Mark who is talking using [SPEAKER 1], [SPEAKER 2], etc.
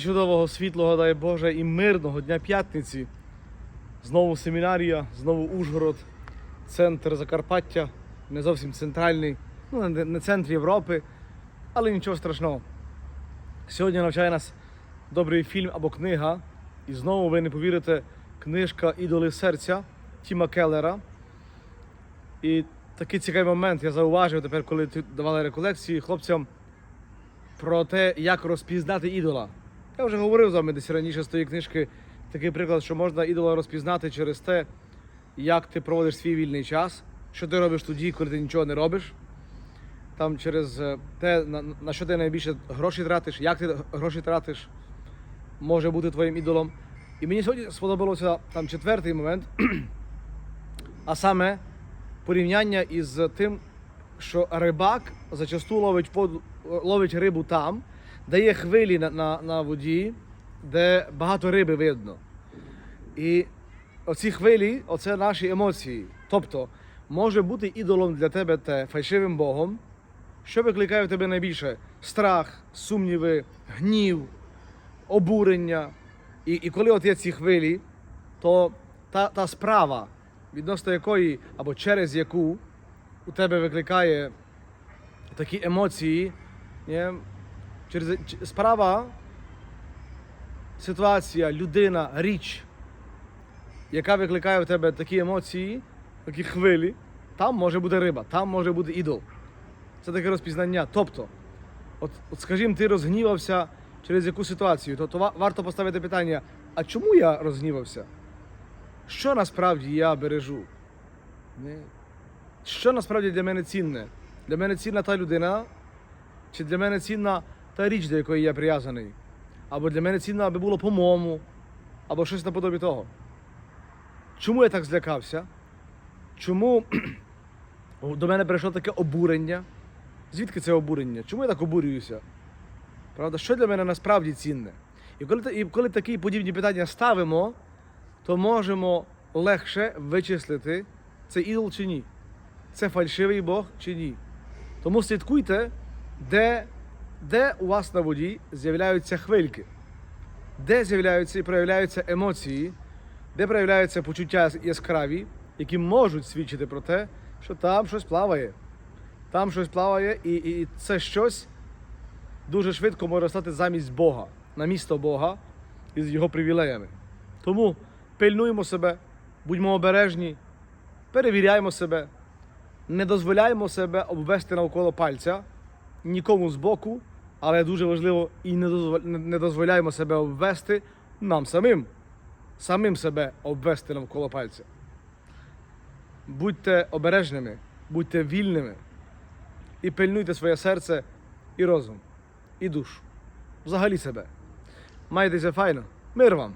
[SPEAKER 1] чудового, світлого, дай Боже, і мирного дня п'ятниці. Знову семінарія, знову Ужгород, центр Закарпаття, не зовсім центральний, ну не, центр Європи, але нічого страшного. Сьогодні навчає нас добрий фільм або книга. І знову ви не повірите, книжка Ідоли серця Тіма Келлера. І такий цікавий момент я зауважив тепер, коли давали реколекції хлопцям про те, як розпізнати ідола. Я вже говорив з вами десь раніше з тої книжки такий приклад, що можна ідола розпізнати через те, як ти проводиш свій вільний час, що ти робиш тоді, коли ти нічого не робиш. Там через е, те, на, на що ти найбільше гроші тратиш, як ти гроші тратиш, може бути твоїм ідолом. І мені сьогодні сподобалося там четвертий момент, а саме порівняння із тим, що рибак зачасту ловить, воду- ловить рибу там, де є хвилі на, на, на воді, де багато риби видно. І оці хвилі, оце наші емоції. Тобто, може бути ідолом для тебе те фальшивим Богом, що викликає в тебе найбільше страх, сумніви, гнів, обурення. І, і коли от є ці хвилі, то та, та справа, відносно якої або через яку у тебе викликає такі емоції? Через справа, ситуація, людина, річ, яка викликає в тебе такі емоції, такі хвилі, там може бути риба, там може бути ідол. Це таке розпізнання. Тобто, от, от скажімо, ти розгнівався через яку ситуацію, то, то варто поставити питання: а чому я розгнівався? Що насправді я бережу? Що насправді для мене цінне? Для мене цінна та людина, чи для мене цінна та річ, до якої я прив'язаний? Або для мене цінно, аби було по-моєму, або щось наподобі того. Чому я так злякався? Чому до мене прийшло таке обурення? Звідки це обурення? Чому я так обурююся? Правда, що для мене насправді цінне? І коли, і коли такі подібні питання ставимо, то можемо легше вичислити, це ідол чи ні. Це фальшивий Бог чи ні. Тому слідкуйте, де, де у вас на воді з'являються хвильки, де з'являються і проявляються емоції, де проявляються почуття яскраві, які можуть свідчити про те, що там щось плаває. Там щось плаває, і, і це щось дуже швидко може стати замість Бога, на місто Бога із його привілеями. Тому пильнуємо себе, будьмо обережні, перевіряємо себе, не дозволяємо себе обвести навколо пальця нікому з боку, але дуже важливо і не дозволя- не дозволяємо себе обвести нам самим, самим себе обвести навколо пальця. Будьте обережними, будьте вільними і пильнуйте своє серце і розум, і душу, взагалі себе. Майтеся файно, мир вам!